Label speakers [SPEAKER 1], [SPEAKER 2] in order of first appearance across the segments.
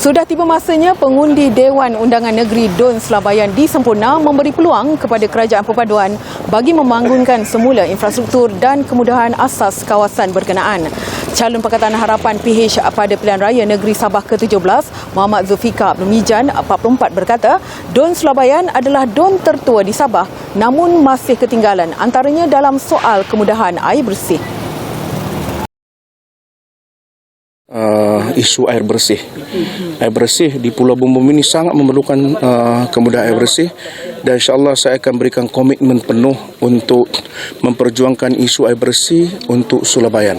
[SPEAKER 1] Sudah tiba masanya pengundi Dewan Undangan Negeri Don Selabayan di Sempurna memberi peluang kepada Kerajaan Perpaduan bagi membangunkan semula infrastruktur dan kemudahan asas kawasan berkenaan. Calon Pakatan Harapan PH pada Pilihan Raya Negeri Sabah ke-17, Muhammad Zulfikar Abdul Mijan, 44 berkata, Don Selabayan adalah don tertua di Sabah namun masih ketinggalan antaranya dalam soal kemudahan air bersih.
[SPEAKER 2] uh, isu air bersih. Air bersih di Pulau Bumbung ini sangat memerlukan uh, kemudahan air bersih dan insyaAllah saya akan berikan komitmen penuh untuk memperjuangkan isu air bersih untuk Sulabayan.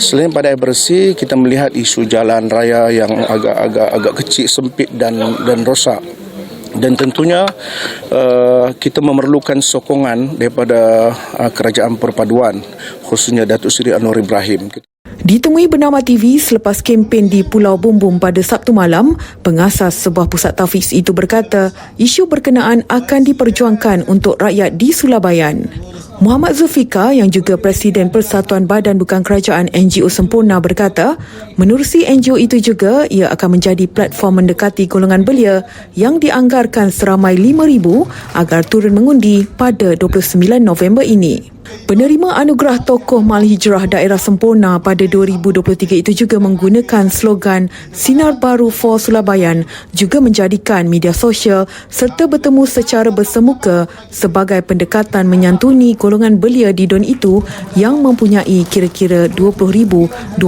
[SPEAKER 2] Selain pada air bersih, kita melihat isu jalan raya yang agak-agak agak kecil, sempit dan dan rosak dan tentunya uh, kita memerlukan sokongan daripada uh, kerajaan perpaduan khususnya Datuk Seri Anwar Ibrahim.
[SPEAKER 1] Ditemui bernama TV selepas kempen di Pulau Bumbung pada Sabtu malam, pengasas sebuah pusat tafiz itu berkata isu berkenaan akan diperjuangkan untuk rakyat di Sulabayan. Muhammad Zulfikar yang juga Presiden Persatuan Badan Bukan Kerajaan NGO Sempurna berkata, menerusi NGO itu juga ia akan menjadi platform mendekati golongan belia yang dianggarkan seramai 5,000 agar turun mengundi pada 29 November ini. Penerima anugerah tokoh Mal Hijrah Daerah Sempurna pada 2023 itu juga menggunakan slogan Sinar Baru for Sulabayan juga menjadikan media sosial serta bertemu secara bersemuka sebagai pendekatan menyantuni golongan belia di Don itu yang mempunyai kira-kira 20,285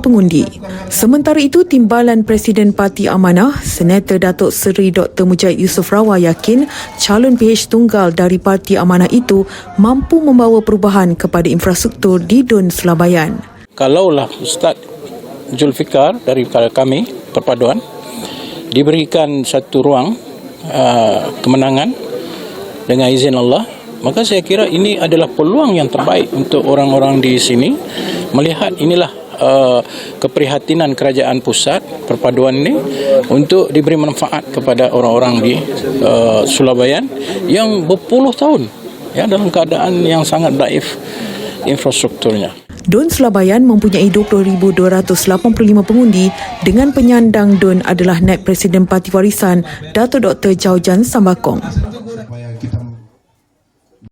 [SPEAKER 1] pengundi. Sementara itu, Timbalan Presiden Parti Amanah, Senator Datuk Seri Dr. Mujahid Yusof Rawa yakin calon PH tunggal dari Parti Amanah itu mampu membawa perubahan kepada infrastruktur di Don Selabayan.
[SPEAKER 3] Kalaulah Ustaz Zulfikar dari kami perpaduan diberikan satu ruang uh, kemenangan dengan izin Allah maka saya kira ini adalah peluang yang terbaik untuk orang-orang di sini melihat inilah uh, keprihatinan kerajaan pusat perpaduan ini untuk diberi manfaat kepada orang-orang di uh, Sulabayan yang berpuluh tahun ya dalam keadaan yang sangat daif infrastrukturnya.
[SPEAKER 1] Don Sulabayan mempunyai 20,285 pengundi dengan penyandang Don adalah Naib Presiden Parti Warisan Dato' Dr. Jaujan Sambakong.